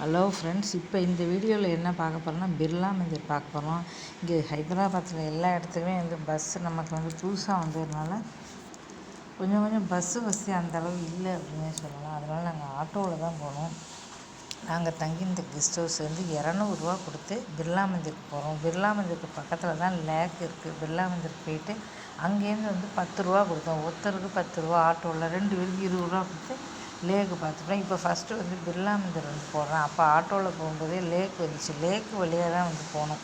Hello friends இப்போ இந்த வீடியோவில் என்ன பார்க்க போகிறோம்னா பிர்லா மந்திர் பார்க்க போகிறோம் இங்கே ஹைதராபாத்தில் எல்லா இடத்துக்குமே வந்து பஸ்ஸு நமக்கு வந்து புதுசாக வந்ததுனால கொஞ்சம் கொஞ்சம் பஸ்ஸு வசதி அந்தளவு இல்லை அப்படின்னே சொல்லலாம். அதனால் நாங்கள் ஆட்டோவில் தான் போனோம். நாங்கள் தங்கியிருந்த கெஸ்ட் ஹவுஸ் வந்து இரநூறுவா கொடுத்து பிர்லா மந்திருக்கு போகிறோம் பிர்லா மந்திருக்கு பக்கத்தில் தான் லேக் இருக்குது பிர்லா மந்திருக்கு போயிட்டு அங்கேருந்து வந்து பத்து ரூபா கொடுத்தோம். ஒருத்தருக்கு பத்து ரூபா ஆட்டோவில் ரெண்டு பேருக்கு இருபது ரூபா கொடுத்து லேக்கு பார்த்துப்பேன் இப்போ ஃபஸ்ட்டு வந்து பிர்லா மந்திர் வந்து போடுறேன். அப்போ ஆட்டோவில் போகும்போதே லேக் வந்துச்சு. லேக் வழியாக தான் வந்து போகணும்.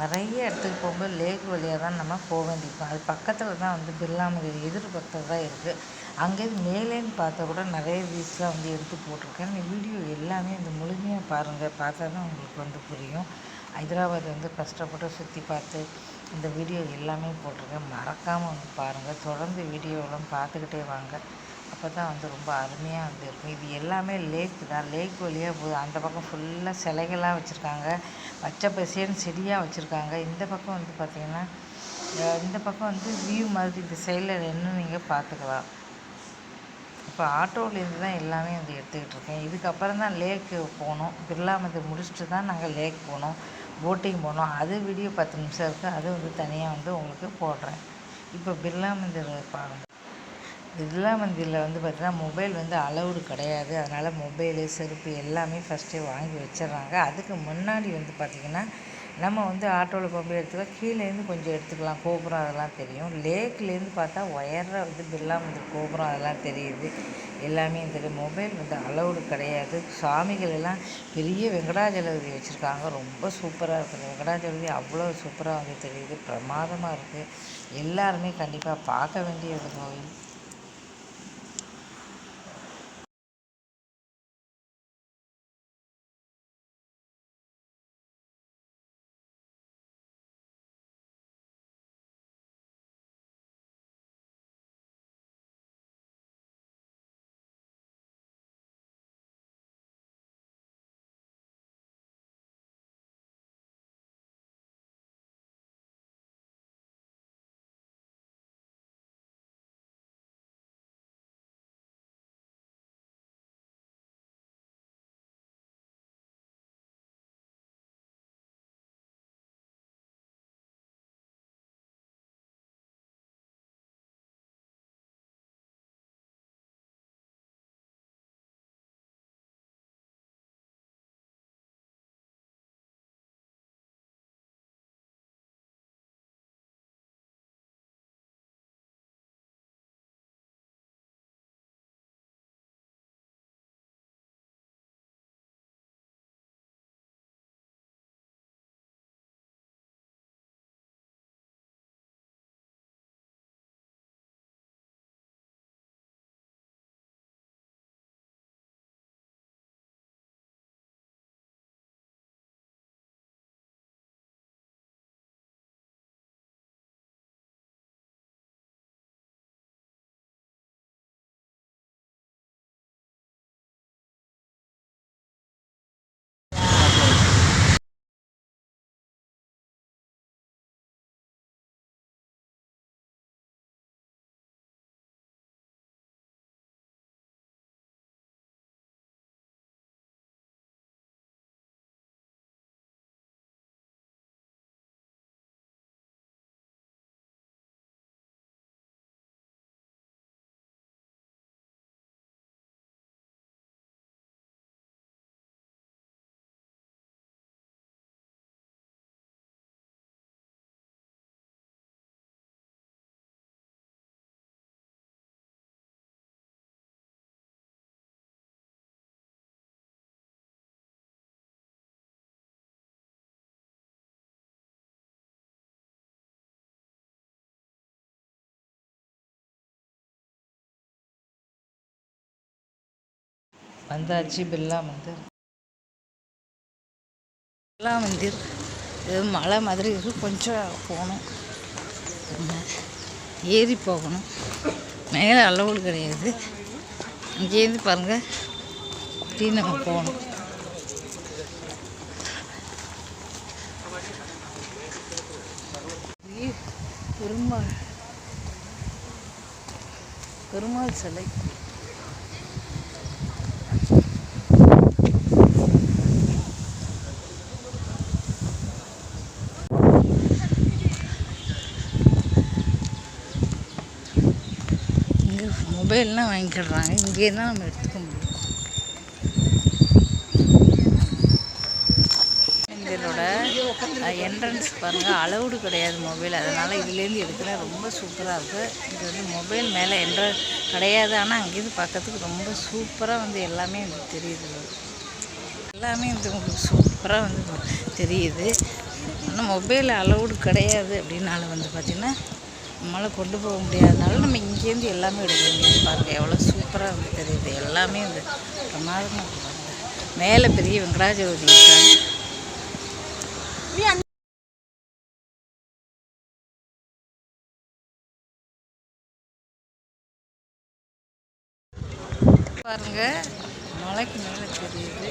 நிறைய இடத்துக்கு போகும்போது லேக் வழியாக தான் நம்ம போக வேண்டியிருக்கும். அது பக்கத்தில் தான் வந்து பிர்லா மந்திர் எதிர் பக்கத்தில் தான் இருக்குது அங்கேருந்து மேலேன்னு பார்த்தா கூட நிறைய வீஸ்லாம் வந்து எடுத்து போட்டிருக்கேன். இந்த வீடியோ எல்லாமே இந்த முழுமையாக பாருங்கள் பார்த்தா தான் உங்களுக்கு வந்து புரியும். ஹைதராபாத் வந்து கஷ்டப்பட்டு சுற்றி பார்த்து இந்த வீடியோ எல்லாமே போட்டிருக்கேன். மறக்காமல் வந்து பாருங்கள் தொடர்ந்து வீடியோவெல்லாம் பார்த்துக்கிட்டே வாங்க. அப்போ தான் வந்து ரொம்ப அருமையாக வந்து இருக்கும். இது எல்லாமே லேக் தான். லேக் வழியாக போகுது அந்த பக்கம் ஃபுல்லாக சிலைகளாக வச்சுருக்காங்க. பச்சை பசேன்னு செடியாக வச்சுருக்காங்க. இந்த பக்கம் வந்து பார்த்திங்கன்னா இந்த பக்கம் வந்து வியூ மாதிரி இந்த சைடில் நின்று நீங்கள் பார்த்துக்கலாம் இப்போ ஆட்டோவிலேருந்து தான் எல்லாமே வந்து எடுத்துக்கிட்டு இருக்கேன். இதுக்கப்புறம் தான் லேக்கு போனோம். பிர்லா மந்திர் முடிச்சுட்டு தான் நாங்கள் லேக் போனோம். போட்டிங் போனோம். அது வீடியோ பத்து நிமிஷம் இருக்குது அது வந்து தனியாக வந்து உங்களுக்கு போடுறேன். இப்போ பிர்லா மந்திர் பாருங்கள் பிர்லா மந்திரில் வந்து பார்த்திங்கன்னா மொபைல் வந்து அலௌடு கிடையாது. அதனால் மொபைலு செருப்பு எல்லாமே ஃபஸ்ட்டே வாங்கி வச்சிடுறாங்க. அதுக்கு முன்னாடி வந்து பார்த்திங்கன்னா நம்ம வந்து ஆட்டோவில் மொபைல் எடுத்துக்கலாம் கீழேருந்து கொஞ்சம் எடுத்துக்கலாம். கோபுரம் அதெல்லாம் தெரியும். லேக்லேருந்து பார்த்தா ஒயரில் வந்து பிர்லா வந்து கோபுரம் அதெல்லாம் தெரியுது. எல்லாமே தெரியும் மொபைல் வந்து அலௌடு கிடையாது. சாமிகள் எல்லாம் பெரிய வெங்கடாஜலபதி வச்சுருக்காங்க. ரொம்ப சூப்பராக இருக்குது வெங்கடாஜலபதி அவ்வளோ சூப்பராக வந்து தெரியுது. பிரமாதமாக இருக்குது எல்லாருமே கண்டிப்பாக பார்க்க வேண்டிய ஒரு கோவில். வந்தாச்சு பிர்லா மந்திர் பிர்லா மந்திர் இது மலை மாதிரி இருக்குது கொஞ்சம் போகணும். ஏறி போகணும். மேலே அளவுகள் கிடையாது. இங்கேருந்து பாருங்கள் இப்படி நம்ம போகணும். பெருமாள். பெருமாள் சிலை. மொபைல்லாம் வாங்கிக்கிடுறாங்க இங்கே தான் நம்ம எடுத்துக்க முடியும். இதோட என்ட்ரன்ஸ் பாருங்கள் அலவுடு கிடையாது மொபைல் அதனால் இதுலேருந்து எடுக்கிறேன் ரொம்ப சூப்பராக இருக்குது இது வந்து மொபைல் மேலே என்ட்ர கிடையாது. ஆனால் அங்கேருந்து பார்க்கறதுக்கு ரொம்ப சூப்பராக வந்து எல்லாமே எனக்கு தெரியுது. எல்லாமே வந்து உங்களுக்கு சூப்பராக வந்து தெரியுது. ஆனால் மொபைல் அலவுடு கிடையாது அப்படின்னால வந்து பார்த்திங்கன்னா நம்மளால் கொண்டு போக முடியாதனால நம்ம இங்கேருந்து எல்லாமே எடுக்க முடியும் பாருங்கள் எவ்வளோ சூப்பராக வந்து தெரியுது. எல்லாமே வந்து பிரமாதமாக இருக்கு பாருங்கள் மேலே பெரிய வெங்கடாஜோதி இருக்காங்க. பாருங்க மலைக்கு மேலே தெரியுது.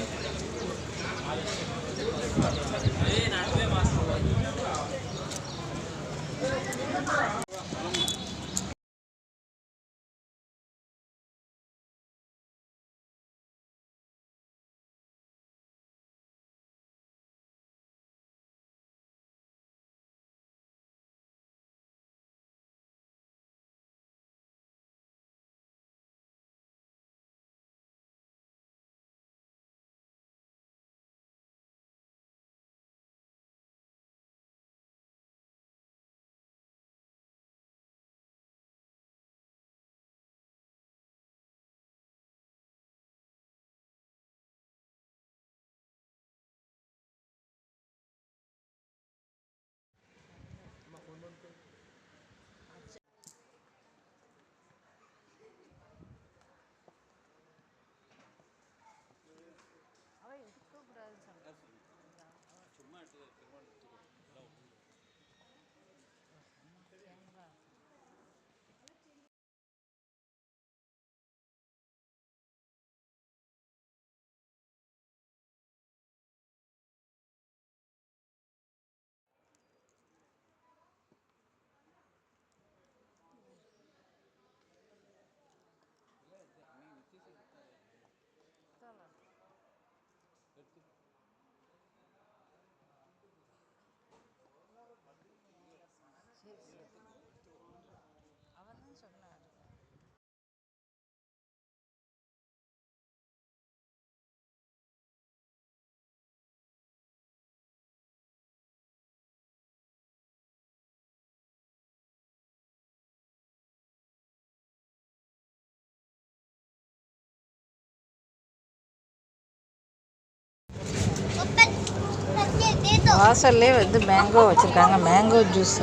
வாசல்லே வந்து மேங்கோ வச்சுருக்காங்க. மேங்கோ ஜூஸ்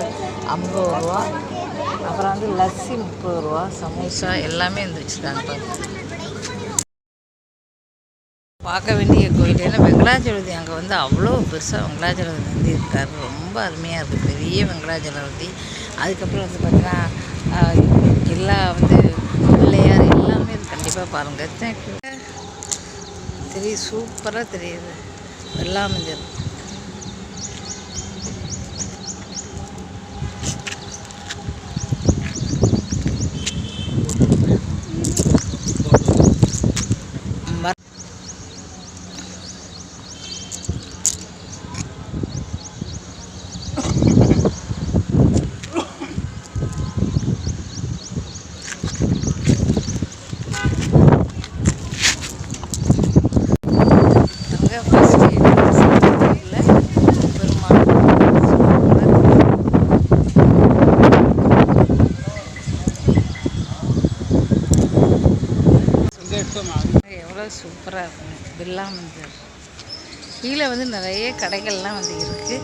ஐம்பது ரூபா. அப்புறம் வந்து லஸ்ஸி முப்பது ரூபா சமோசா எல்லாமே வந்து வச்சுருக்காங்க பாருங்க. பார்க்க வேண்டிய கோயில் ஏன்னா வெங்கடாஜலபதி அங்கே வந்து அவ்வளோ பெருசாக வெங்கடாஜலபதி வந்து இருக்கார். ரொம்ப அருமையாக இருக்குது பெரிய வெங்கடாஜலபதி. அதுக்கப்புறம் வந்து பார்த்தீங்கன்னா எல்லா வந்து பிள்ளையார் எல்லாமே கண்டிப்பாக பாருங்கள் தேங்க்யூ தெரியுது சூப்பராக தெரியுது. வெள்ளாமஞ்சல் ம- அங்கே ஃபஸ்ட்டு பெருமாள் ரொம்ப சூப்பராக இருக்கும். பில்லா மஞ்சள். கீழே வந்து நிறைய கடைகள்லாம் வந்து இருக்கு.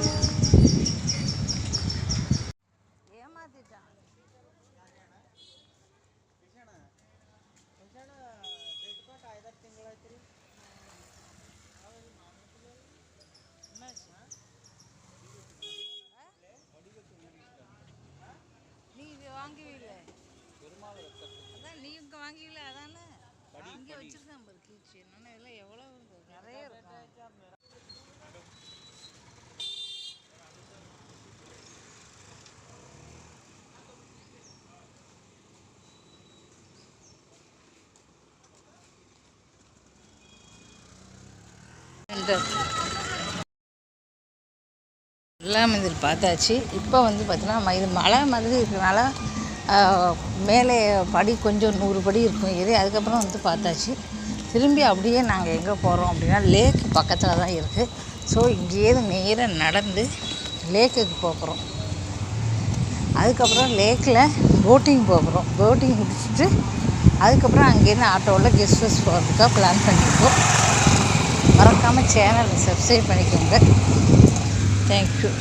நீ இது வாங்குவீல்ல அதான் நீ இங்கே வாங்குவீல்ல அதானே? இங்கே வச்சிருக்கான் பாரு கீச்சு. என்னென்ன இதெல்லாம் எவ்வளோ நிறைய இருக்கும் எல்லாம் இது பார்த்தாச்சு. இப்போ வந்து பார்த்தீங்கன்னா இது மழை மாதிரி இருக்கிறனால மேலே படி கொஞ்சம் நூறு படி இருக்கும் ஏறி அதுக்கப்புறம் வந்து பார்த்தாச்சு. திரும்பி அப்படியே நாங்கள் எங்கே போகிறோம் அப்படின்னா லேக்கு பக்கத்தில் தான் இருக்குது ஸோ இங்கேயே நேராக நடந்து லேக்குக்கு போகிறோம் அதுக்கப்புறம் லேக்கில் போட்டிங் போகிறோம் போட்டிங் முடிச்சுட்டு அதுக்கப்புறம் அங்கேருந்து ஆட்டோவில் கெஸ்ட் ஹவுஸ் போகிறதுக்காக பிளான் பண்ணியிருக்கோம் மறக்காமல் சேனலை சப்ஸ்கிரைப் பண்ணிக்கோங்க. தேங்க்யூ